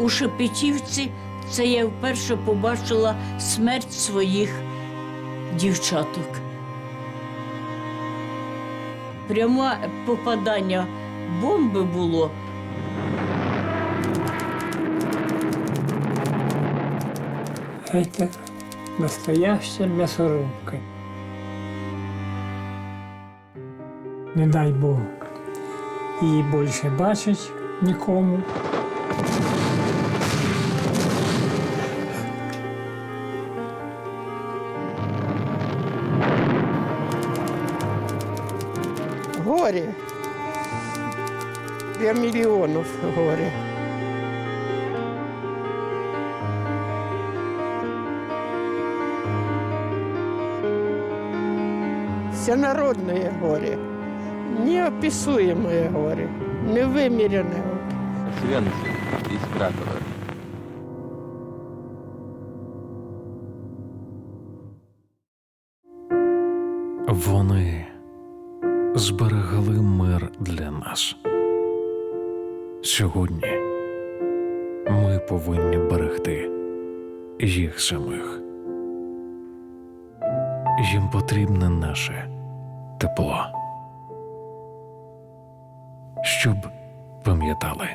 у Шепетівці це я вперше побачила смерть своїх дівчаток. Пряме попадання бомби було. Это настоящая мясорубка. Не дай Бог її більше бачить нікому. Горе. Для миллионов горе. Всенародное горе. Неописуемое горе. Невымеренное горе. Швенці із Кракова. Вони зберегли мир для нас. Сьогодні ми повинні берегти їх самих. Їм потрібне наше тепло. Щоб пам'ятали.